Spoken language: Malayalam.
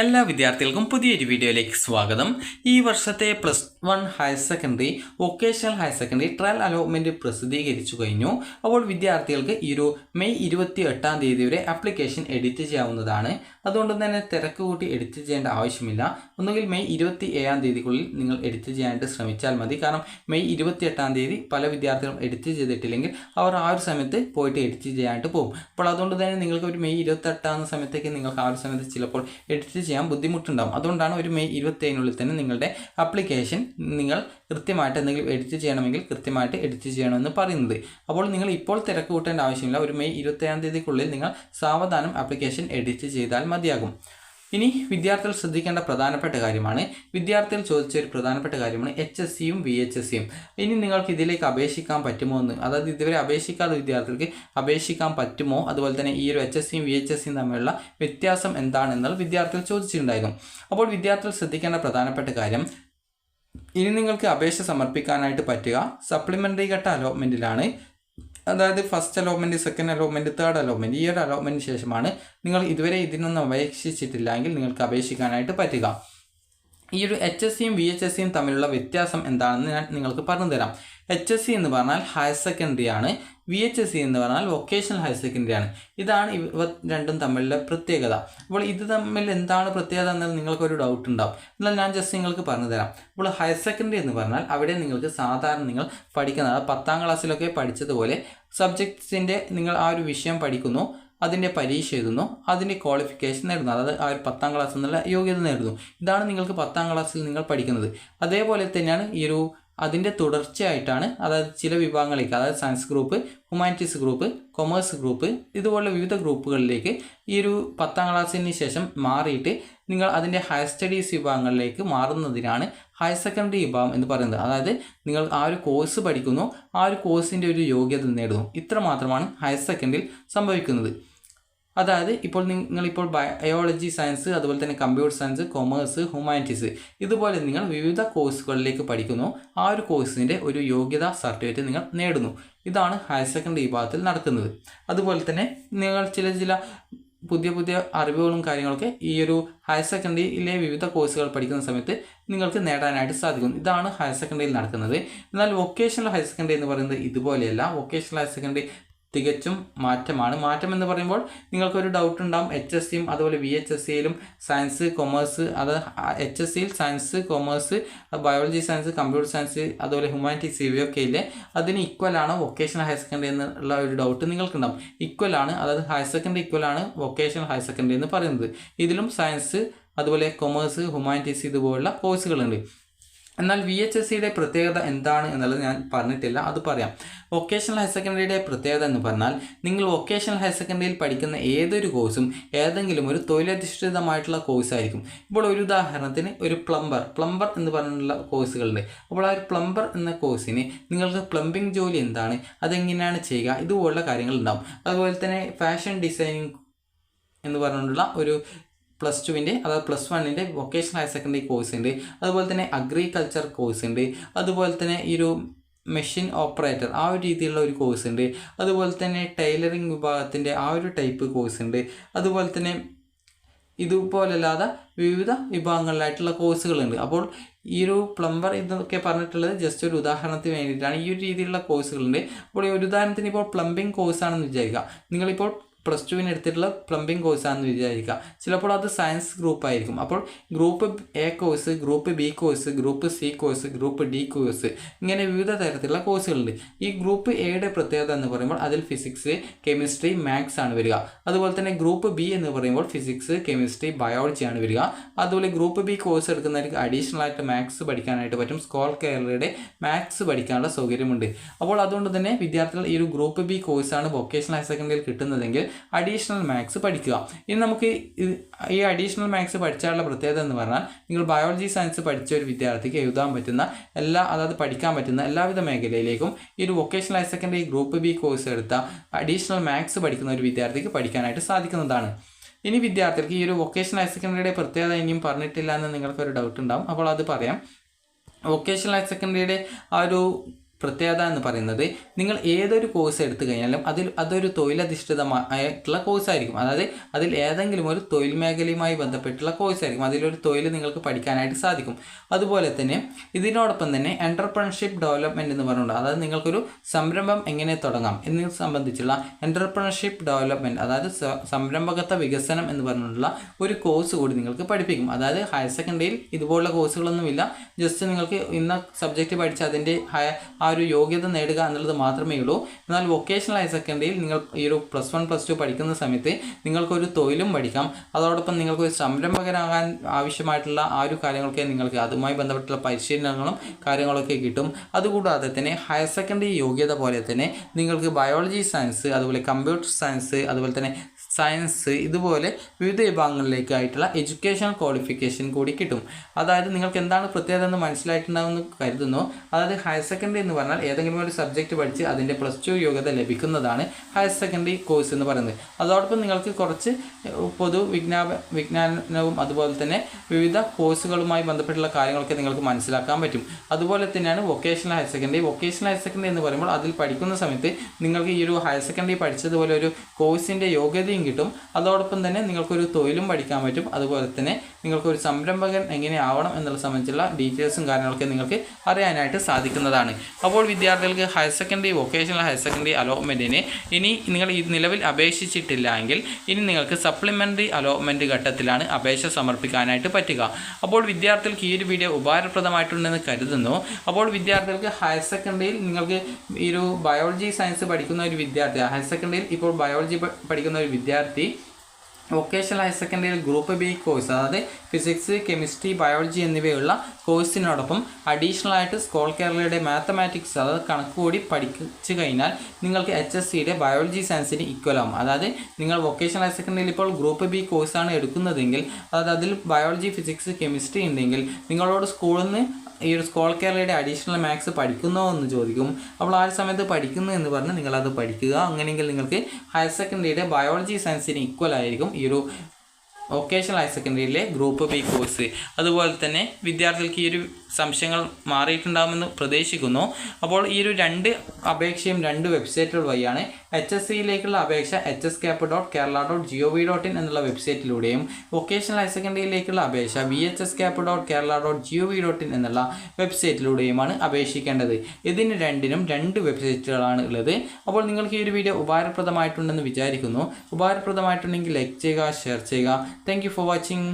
എല്ലാ വിദ്യാർത്ഥികൾക്കും പുതിയൊരു വീഡിയോയിലേക്ക് സ്വാഗതം. ഈ വർഷത്തെ plus one higher secondary vocational higher secondary trial allotment പ്രസിദ്ധീകരിച്ചു കഴിഞ്ഞു. അപ്പോൾ വിദ്യാർത്ഥികൾക്ക് ഈ ഒരു മെയ് ഇരുപത്തി എട്ടാം തീയതി വരെ ആപ്ലിക്കേഷൻ എഡിറ്റ് ചെയ്യാവുന്നതാണ്. അതുകൊണ്ട് തന്നെ തിരക്ക് കൂട്ടി എഡിറ്റ് ചെയ്യേണ്ട ആവശ്യമില്ല. ഒന്നുകിൽ മെയ് ഇരുപത്തി ഏഴാം തീയതിക്കുള്ളിൽ നിങ്ങൾ എഡിറ്റ് ചെയ്യാനായിട്ട് ശ്രമിച്ചാൽ മതി. കാരണം മെയ് ഇരുപത്തി എട്ടാം തീയതി പല വിദ്യാർത്ഥികളും എഡിറ്റ് ചെയ്തിട്ടില്ലെങ്കിൽ അവർ ആ ഒരു സമയത്ത് പോയിട്ട് എഡിറ്റ് ചെയ്യാനായിട്ട് പോകും. അപ്പോൾ അതുകൊണ്ട് തന്നെ നിങ്ങൾക്ക് ഒരു മെയ് ഇരുപത്തെട്ടാം സമയത്തേക്ക് നിങ്ങൾക്ക് ആ ഒരു സമയത്ത് ചിലപ്പോൾ എഡിറ്റ് ചെയ്യാൻ ബുദ്ധിമുട്ടുണ്ടാകും അതുകൊണ്ടാണ് ഒരു മെയ് ഇരുപത്തേഴിനുള്ളിൽ തന്നെ നിങ്ങളുടെ അപ്ലിക്കേഷൻ നിങ്ങൾ കൃത്യമായിട്ട് എന്തെങ്കിലും എഡിറ്റ് ചെയ്യണമെങ്കിൽ കൃത്യമായിട്ട് എഡിറ്റ് ചെയ്യണമെന്ന് പറയുന്നത്. അപ്പോൾ നിങ്ങൾ ഇപ്പോൾ തിരക്ക് കൂട്ടേണ്ട ആവശ്യമില്ല. ഒരു മെയ് ഇരുപത്തേഴാം തീയതിക്കുള്ളിൽ നിങ്ങൾ സാവധാനം ആപ്ലിക്കേഷൻ എഡിറ്റ് ചെയ്താൽ മതിയാകും. ഇനി വിദ്യാർത്ഥികൾ ശ്രദ്ധിക്കേണ്ട പ്രധാനപ്പെട്ട കാര്യമാണ് വിദ്യാർത്ഥികൾ ചോദിച്ച ഒരു പ്രധാനപ്പെട്ട കാര്യമാണ് എച്ച് എസ് സിയും വി എച്ച് എസ് സിയും ഇനി നിങ്ങൾക്ക് ഇതിലേക്ക് അപേക്ഷിക്കാൻ പറ്റുമോ എന്ന്? അതായത് ഇതുവരെ അപേക്ഷിക്കാത്ത വിദ്യാർത്ഥികൾക്ക് അപേക്ഷിക്കാൻ പറ്റുമോ? അതുപോലെ തന്നെ ഈ ഒരു എച്ച് എസ് സിയും വി എച്ച് എസ് സിയും തമ്മിലുള്ള വ്യത്യാസം എന്താണെന്നുള്ള വിദ്യാർത്ഥികൾ ചോദിച്ചിട്ടുണ്ടായിരുന്നു. അപ്പോൾ വിദ്യാർത്ഥികൾ ശ്രദ്ധിക്കേണ്ട പ്രധാനപ്പെട്ട കാര്യം ഇനി നിങ്ങൾക്ക് അപേക്ഷ സമർപ്പിക്കാനായിട്ട് പറ്റുക. സപ്ലിമെന്ററി ഘട്ട അലോട്ട്മെന്റിലാണ് അതായത് first allotment second allotment third allotment ഈ ഒരു അലോട്ട്മെന്റിന് ശേഷമാണ് നിങ്ങൾ ഇതുവരെ ഇതിനൊന്നും അപേക്ഷിച്ചിട്ടില്ലെങ്കിൽ നിങ്ങൾക്ക് അപേക്ഷിക്കാനായിട്ട് പറ്റുക. ഈ ഒരു എച്ച് എസ് സിയും വി എച്ച് എസ് സിയും തമ്മിലുള്ള വ്യത്യാസം എന്താണെന്ന് ഞാൻ നിങ്ങൾക്ക് പറഞ്ഞു തരാം എച്ച് എസ് സി എന്ന് പറഞ്ഞാൽ ഹയർ സെക്കൻഡറി ആണ്. വി എച്ച് എസ് സി എന്ന് പറഞ്ഞാൽ വൊക്കേഷണൽ ഹയർ സെക്കൻഡറി ആണ്. ഇതാണ് ഇവ രണ്ടും തമ്മിലുള്ള പ്രത്യേകത. അപ്പോൾ ഇത് തമ്മിൽ എന്താണ് പ്രത്യേകത എന്നാൽ നിങ്ങൾക്കൊരു ഡൗട്ട് ഉണ്ടാവും. എന്നാൽ ഞാൻ ജസ്റ്റ് നിങ്ങൾക്ക് പറഞ്ഞു തരാം അപ്പോൾ ഹയർ സെക്കൻഡറി എന്ന് പറഞ്ഞാൽ അവിടെ നിങ്ങൾക്ക് സാധാരണ നിങ്ങൾ പഠിക്കുന്നത് പത്താം ക്ലാസ്സിലൊക്കെ പഠിച്ചതുപോലെ സബ്ജക്ട്സിന്റെ നിങ്ങൾ ആ ഒരു വിഷയം പഠിക്കുന്നു അതിന്റെ പരീക്ഷ എഴുതുന്നു അതിന്റെ ക്വാളിഫിക്കേഷൻ നേടുന്നു അതായത് ആ ഒരു പത്താം ക്ലാസ് എന്നുള്ള യോഗ്യത നേടുന്നു. ഇതാണ് നിങ്ങൾക്ക് പത്താം ക്ലാസ്സിൽ നിങ്ങൾ പഠിക്കുന്നത്. അതേപോലെ തന്നെയാണ് ഈ ഒരു അതിന്റെ തുടർച്ചയായിട്ടാണ് അതായത് ചില വിഭാഗങ്ങളിലേക്ക് അതായത് science group humanities group commerce group ഇതുപോലുള്ള വിവിധ ഗ്രൂപ്പുകളിലേക്ക് ഈ ഒരു പത്താം ക്ലാസ്സിന് ശേഷം മാറിയിട്ട് നിങ്ങൾ അതിന്റെ ഹയർ സ്റ്റഡീസ് വിഭാഗങ്ങളിലേക്ക് മാറുന്നതിനാണ് ഹയർ സെക്കൻഡറി വിഭാഗം എന്ന് പറയുന്നത്. അതായത് നിങ്ങൾ ആ ഒരു കോഴ്സ് പഠിക്കുന്നു ആ ഒരു കോഴ്സിന്റെ ഒരു യോഗ്യത നേടുന്നു. ഇത്ര മാത്രമാണ് ഹയർ സെക്കൻഡറിയിൽ സംഭവിക്കുന്നത്. അതായത് ഇപ്പോൾ നിങ്ങളിപ്പോൾ ബയോളജി സയൻസ് അതുപോലെ തന്നെ കമ്പ്യൂട്ടർ സയൻസ് കൊമേഴ്സ് ഹ്യൂമാനിറ്റീസ് ഇതുപോലെ നിങ്ങൾ വിവിധ കോഴ്സുകളിലേക്ക് പഠിക്കുന്നു. ആ ഒരു കോഴ്സിന്റെ ഒരു യോഗ്യതാ സർട്ടിഫിക്കറ്റ് നിങ്ങൾ നേടുന്നു. ഇതാണ് ഹയർ സെക്കൻഡറി വിഭാഗത്തിൽ നടക്കുന്നത് അതുപോലെ തന്നെ നിങ്ങൾ ചില ചില പുതിയ പുതിയ അറിവുകളും കാര്യങ്ങളൊക്കെ ഈ ഒരു ഹയർ സെക്കൻഡറിയിലെ വിവിധ കോഴ്സുകൾ പഠിക്കുന്ന സമയത്ത് നിങ്ങൾക്ക് നേടാനായിട്ട് സാധിക്കും ഇതാണ് ഹയർ സെക്കൻഡറിയിൽ നടക്കുന്നത്. എന്നാൽ വൊക്കേഷണൽ ഹയർ സെക്കൻഡറി എന്ന് പറയുന്നത് ഇതുപോലെയല്ല. വൊക്കേഷണൽ ഹയർ സെക്കൻഡറി തികച്ചും മാറ്റമാണ്. മാറ്റം എന്ന് പറയുമ്പോൾ നിങ്ങൾക്കൊരു ഡൗട്ട് ഉണ്ടാവും. എച്ച് എസ് സിയും അതുപോലെ വി എച്ച് എസ് സിയിലും സയൻസ് കൊമേഴ്സ് അത് എച്ച് എസ് സിയിൽ science commerce biology science computer science അതുപോലെ ഹ്യൂമാനിറ്റീസ് ഒക്കെ ഇല്ലേ? അതിന് ഈക്വൽ ആണോ വൊക്കേഷണൽ ഹയർ സെക്കൻഡറി എന്നുള്ള ഒരു ഡൗട്ട് നിങ്ങൾക്കുണ്ടാവും. ഈക്വൽ ആണ് അതായത് ഹയർ സെക്കൻഡറി ഈക്വൽ ആണ് വൊക്കേഷണൽ ഹയർ സെക്കൻഡറി എന്ന് പറയുന്നത്. ഇതിലും സയൻസ് അതുപോലെ കൊമേഴ്സ് ഹ്യൂമാനിറ്റീസ് ഇതുപോലുള്ള കോഴ്സുകളുണ്ട് എന്നാൽ വി എച്ച് എസ് സിയുടെ പ്രത്യേകത എന്താണ് എന്നുള്ളത് ഞാൻ പറഞ്ഞിട്ടില്ല അത് പറയാം. വൊക്കേഷണൽ ഹയർ സെക്കൻഡറിയുടെ പ്രത്യേകത എന്ന് പറഞ്ഞാൽ നിങ്ങൾ വൊക്കേഷണൽ ഹയർ സെക്കൻഡറിയിൽ പഠിക്കുന്ന ഏതൊരു കോഴ്സും ഏതെങ്കിലും ഒരു തൊഴിലധിഷ്ഠിതമായിട്ടുള്ള കോഴ്സായിരിക്കും ഇപ്പോൾ ഒരു ഉദാഹരണത്തിന് ഒരു പ്ലംബർ പ്ലംബർ എന്ന് പറഞ്ഞുള്ള കോഴ്സുകളുണ്ട് അപ്പോൾ ആ ഒരു പ്ലംബർ എന്ന കോഴ്സിന് നിങ്ങൾക്ക് പ്ലംബിംഗ് ജോലി എന്താണ്? അതെങ്ങനെയാണ് ചെയ്യുക? ഇതുപോലുള്ള കാര്യങ്ങൾ ഉണ്ടാവും. അതുപോലെ തന്നെ ഫാഷൻ ഡിസൈനിങ് എന്ന് പറഞ്ഞുകൊണ്ടുള്ള ഒരു പ്ലസ് ടുവിന്റെ അതായത് പ്ലസ് വണ്ണിന്റെ വൊക്കേഷണൽ ഹയർ സെക്കൻഡറി കോഴ്സ് ഉണ്ട്. അതുപോലെ തന്നെ അഗ്രികൾച്ചർ കോഴ്സ് ഉണ്ട്. അതുപോലെ തന്നെ ഈ ഒരു മെഷീൻ ഓപ്പറേറ്റർ ആ ഒരു രീതിയിലുള്ള ഒരു കോഴ്സ് ഉണ്ട്. അതുപോലെ തന്നെ ടൈലറിംഗ് വിഭാഗത്തിന്റെ ആ ഒരു ടൈപ്പ് കോഴ്സ് ഉണ്ട്. അതുപോലെ തന്നെ ഇതുപോലല്ലാതെ വിവിധ വിഭാഗങ്ങളിലായിട്ടുള്ള കോഴ്സുകളുണ്ട് അപ്പോൾ ഈ ഒരു പ്ലംബർ എന്നൊക്കെ പറഞ്ഞിട്ടുള്ളത് ജസ്റ്റ് ഒരു ഉദാഹരണത്തിന് വേണ്ടിയിട്ടാണ് ഈ ഒരു രീതിയിലുള്ള കോഴ്സുകളുണ്ട് അപ്പോൾ ഈ ഒരു ഉദാഹരണത്തിന് ഇപ്പോൾ പ്ലംബിംഗ് കോഴ്സാണെന്ന് വിചാരിക്കുക. നിങ്ങളിപ്പോൾ പ്ലസ് ടുവിന് എടുത്തിട്ടുള്ള പ്ലംബിംഗ് കോഴ്സാണെന്ന് വിചാരിക്കുക. ചിലപ്പോൾ അത് സയൻസ് ഗ്രൂപ്പ് ആയിരിക്കും. അപ്പോൾ group A course group B course group C course group D course ഇങ്ങനെ വിവിധ തരത്തിലുള്ള കോഴ്സുകളുണ്ട് ഈ ഗ്രൂപ്പ് എയുടെ പ്രത്യേകത എന്ന് പറയുമ്പോൾ അതിൽ ഫിസിക്സ് കെമിസ്ട്രി മാത്സ് ആണ് വരിക. അതുപോലെ തന്നെ ഗ്രൂപ്പ് ബി എന്ന് പറയുമ്പോൾ ഫിസിക്സ് കെമിസ്ട്രി ബയോളജി ആണ് വരിക. അതുപോലെ ഗ്രൂപ്പ് ബി കോഴ്സ് എടുക്കുന്നവർക്ക് അഡീഷണൽ ആയിട്ട് മാത്സ് പഠിക്കാനായിട്ട് പറ്റും. സ്കോൾ കേരളയുടെ മാത്സ് പഠിക്കാനുള്ള സൗകര്യമുണ്ട്. അപ്പോൾ അതുകൊണ്ട് തന്നെ വിദ്യാർത്ഥികൾ ഈ ഒരു ഗ്രൂപ്പ് ബി കോഴ്സാണ് വൊക്കേഷണൽ ഹയർ സെക്കൻഡറിയിൽ കിട്ടുന്നതെങ്കിൽ അഡീഷണൽ മാത്സ് പഠിക്കുക. ഇനി നമുക്ക് ഈ അഡീഷണൽ മാത്സ് പഠിച്ചാലുള്ള പ്രത്യേകത എന്ന് പറഞ്ഞാൽ നിങ്ങൾ ബയോളജി സയൻസ് പഠിച്ച ഒരു വിദ്യാർത്ഥിക്ക് എഴുതാൻ പറ്റുന്ന എല്ലാ അതായത് പഠിക്കാൻ പറ്റുന്ന എല്ലാവിധ മേഖലയിലേക്കും ഈ ഒരു vocational higher secondary group B course എടുത്ത അഡീഷണൽ മാത്സ് പഠിക്കുന്ന ഒരു വിദ്യാർത്ഥിക്ക് പഠിക്കാനായിട്ട് സാധിക്കുന്നതാണ്. ഇനി വിദ്യാർത്ഥികൾക്ക് ഈ ഒരു വൊക്കേഷണൽ ഹയർ സെക്കൻഡറിയുടെ പ്രത്യേകത ഇനിയും പറഞ്ഞിട്ടില്ല എന്ന് നിങ്ങൾക്കൊരു ഡൗട്ട് ഉണ്ടാവും. അപ്പോൾ അത് പറയാം. വൊക്കേഷണൽ ഹയർ സെക്കൻഡറിയുടെ ആ ഒരു പ്രത്യേകത എന്ന് പറയുന്നത് നിങ്ങൾ ഏതൊരു കോഴ്സ് എടുത്തു കഴിഞ്ഞാലും അതിൽ അതൊരു തൊഴിലധിഷ്ഠിതമായിട്ടുള്ള കോഴ്സായിരിക്കും അതായത് അതിൽ ഏതെങ്കിലും ഒരു തൊഴിൽ മേഖലയുമായി ബന്ധപ്പെട്ടുള്ള കോഴ്സായിരിക്കും അതിലൊരു തൊഴിൽ നിങ്ങൾക്ക് പഠിക്കാനായിട്ട് സാധിക്കും. അതുപോലെ തന്നെ ഇതിനോടൊപ്പം തന്നെ എന്റർപ്രണർഷിപ്പ് ഡെവലപ്മെന്റ് എന്ന് പറഞ്ഞുകൊണ്ട് അതായത് നിങ്ങൾക്കൊരു സംരംഭം എങ്ങനെ തുടങ്ങാം എന്നതിനെ സംബന്ധിച്ചുള്ള എന്റർപ്രണർഷിപ്പ് ഡെവലപ്മെന്റ് അതായത് സംരംഭകത്വ വികസനം എന്ന് പറഞ്ഞുകൊണ്ടുള്ള ഒരു കോഴ്സ് കൂടി നിങ്ങൾക്ക് പഠിപ്പിക്കും. അതായത് ഹയർ സെക്കൻഡറിയിൽ ഇതുപോലുള്ള കോഴ്സുകളൊന്നുമില്ല ജസ്റ്റ് നിങ്ങൾക്ക് ഇന്ന സബ്ജക്റ്റ് പഠിച്ച് അതിന്റെ ഹയർ ഒരു യോഗ്യത നേടുക എന്നുള്ളത് മാത്രമേ ഉള്ളൂ. എന്നാൽ വൊക്കേഷണൽ ഹയർ സെക്കൻഡറിയിൽ നിങ്ങൾ ഈ ഒരു പ്ലസ് വൺ പ്ലസ് ടു പഠിക്കുന്ന സമയത്ത് നിങ്ങൾക്കൊരു തൊഴിലും പഠിക്കാം. അതോടൊപ്പം നിങ്ങൾക്ക് ഒരു സംരംഭകരാകാൻ ആവശ്യമായിട്ടുള്ള ആ ഒരു കാര്യങ്ങളൊക്കെ നിങ്ങൾക്ക് അതുമായി ബന്ധപ്പെട്ടുള്ള പരിശീലനങ്ങളും കാര്യങ്ങളൊക്കെ കിട്ടും. അതുകൂടാതെ തന്നെ ഹയർ സെക്കൻഡറി യോഗ്യത പോലെ തന്നെ നിങ്ങൾക്ക് ബയോളജി സയൻസ് അതുപോലെ കമ്പ്യൂട്ടർ സയൻസ് അതുപോലെ തന്നെ സയൻസ് ഇതുപോലെ വിവിധ വിഭാഗങ്ങളിലേക്കായിട്ടുള്ള എഡ്യൂക്കേഷൻ ക്വാളിഫിക്കേഷൻ കൂടി കിട്ടും. അതായത് നിങ്ങൾക്ക് എന്താണ് പ്രത്യേകത എന്ന് മനസ്സിലായിട്ടുണ്ടാവുമെന്ന് കരുതുന്നു. അതായത് ഹയർ സെക്കൻഡറി എന്ന് പറഞ്ഞാൽ ഏതെങ്കിലും ഒരു സബ്ജക്റ്റ് പഠിച്ച് അതിന്റെ പ്ലസ് ടു യോഗ്യത ലഭിക്കുന്നതാണ് ഹയർ സെക്കൻഡറി കോഴ്സ് എന്ന് പറയുന്നത്. അതോടൊപ്പം നിങ്ങൾക്ക് കുറച്ച് പൊതു വിജ്ഞാപ വിജ്ഞാനവും അതുപോലെ തന്നെ വിവിധ കോഴ്സുകളുമായി ബന്ധപ്പെട്ടുള്ള കാര്യങ്ങളൊക്കെ നിങ്ങൾക്ക് മനസ്സിലാക്കാൻ പറ്റും. അതുപോലെ തന്നെയാണ് vocational higher secondary. Vocational higher secondary എന്ന് പറയുമ്പോൾ അതിൽ പഠിക്കുന്ന സമയത്ത് നിങ്ങൾക്ക് ഈ ഒരു ഹയർ സെക്കൻഡറി പഠിച്ചതുപോലെ ഒരു കോഴ്സിന്റെ യോഗ്യതയും കിട്ടും. അതോടൊപ്പം തന്നെ നിങ്ങൾക്കൊരു തൊഴിലും പഠിക്കാൻ പറ്റും. അതുപോലെ തന്നെ നിങ്ങൾക്കൊരു സംരംഭകൻ എങ്ങനെയാവണം എന്നുള്ള സംബന്ധിച്ചുള്ള ഡീറ്റെയിൽസും കാര്യങ്ങളൊക്കെ നിങ്ങൾക്ക് അറിയാനായിട്ട് സാധിക്കുന്നതാണ്. അപ്പോൾ വിദ്യാർത്ഥികൾക്ക് higher secondary vocational higher secondary അലോട്ട്മെന്റിന് ഇനി നിങ്ങൾ ഈ നിലവിൽ അപേക്ഷിച്ചിട്ടില്ല എങ്കിൽ ഇനി നിങ്ങൾക്ക് സപ്ലിമെന്ററി അലോട്ട്മെന്റ് ഘട്ടത്തിലാണ് അപേക്ഷ സമർപ്പിക്കാനായിട്ട് പറ്റുക. അപ്പോൾ വിദ്യാർത്ഥികൾക്ക് ഈ ഒരു വീഡിയോ ഉപകാരപ്രദമായിട്ടുണ്ടെന്ന് കരുതുന്നു. അപ്പോൾ വിദ്യാർത്ഥികൾക്ക് ഹയർ സെക്കൻഡറിയിൽ നിങ്ങൾക്ക് ഈ ഒരു ബയോളജി സയൻസ് പഠിക്കുന്ന ഒരു വിദ്യാർത്ഥി ഹയർ സെക്കൻഡറിയിൽ ഇപ്പോൾ ബയോളജി പഠിക്കുന്ന ഒരു വിദ്യാർത്ഥി plantearte വൊക്കേഷണൽ ഹയർ സെക്കൻഡറിയിൽ ഗ്രൂപ്പ് ബി കോഴ്സ് അതായത് ഫിസിക്സ് കെമിസ്ട്രി ബയോളജി എന്നിവയുള്ള കോഴ്സിനോടൊപ്പം അഡീഷണൽ ആയിട്ട് സ്കോൾ കേരളയുടെ മാത്തമാറ്റിക്സ് അതായത് കണക്ക് കൂടി പഠിച്ചു കഴിഞ്ഞാൽ നിങ്ങൾക്ക് എച്ച് എസ് സിയുടെ ബയോളജി സയൻസിന് ഇക്വലാവും അതായത് നിങ്ങൾ വൊക്കേഷണൽ ഹയർ സെക്കൻഡറിയിൽ ഇപ്പോൾ ഗ്രൂപ്പ് ബി കോഴ്സാണ് എടുക്കുന്നതെങ്കിൽ അതായത് അതിൽ ബയോളജി ഫിസിക്സ് കെമിസ്ട്രി ഉണ്ടെങ്കിൽ നിങ്ങളോട് സ്കൂളിൽ നിന്ന് ഈ ഒരു സ്കോൾ കേരളയുടെ അഡീഷണൽ മാത്സ് പഠിക്കുന്നോ എന്ന് ചോദിക്കും. അപ്പോൾ ആ ഒരു സമയത്ത് പഠിക്കുന്നു എന്ന് പറഞ്ഞ് നിങ്ങളത് പഠിക്കുക. അങ്ങനെയെങ്കിൽ നിങ്ങൾക്ക് ഹയർ സെക്കൻഡറിയുടെ ബയോളജി സയൻസിന് ഈക്വൽ ആയിരിക്കും. ഈ ഒരു വൊക്കേഷണൽ ഹയർ സെക്കൻഡറിയിലെ ഗ്രൂപ്പ് ബി കോഴ്സ് അതുപോലെ തന്നെ വിദ്യാർത്ഥികൾക്ക് ഈ ഒരു സംശയങ്ങൾ മാറിയിട്ടുണ്ടാകുമെന്ന് പ്രതീക്ഷിക്കുന്നു. അപ്പോൾ ഈ ഒരു രണ്ട് അപേക്ഷയും രണ്ട് വെബ്സൈറ്റുകൾ വഴിയാണ് എച്ച് എസ് സിയിലേക്കുള്ള അപേക്ഷ H S cap dot Kerala dot G O V dot in എന്നുള്ള വെബ്സൈറ്റിലൂടെയും വൊക്കേഷണൽ ഹയർ സെക്കൻഡറിയിലേക്കുള്ള അപേക്ഷ V H S cap dot Kerala dot G O V dot in എന്നുള്ള വെബ്സൈറ്റിലൂടെയുമാണ് അപേക്ഷിക്കേണ്ടത്. ഇതിന് രണ്ടിനും രണ്ട് വെബ്സൈറ്റുകളാണ് ഉള്ളത്. അപ്പോൾ നിങ്ങൾക്ക് ഈ ഒരു വീഡിയോ ഉപകാരപ്രദമായിട്ടുണ്ടെന്ന് വിചാരിക്കുന്നു. ഉപകാരപ്രദമായിട്ടുണ്ടെങ്കിൽ ലൈക്ക് ചെയ്യുക ഷെയർ ചെയ്യുക. Thank for watching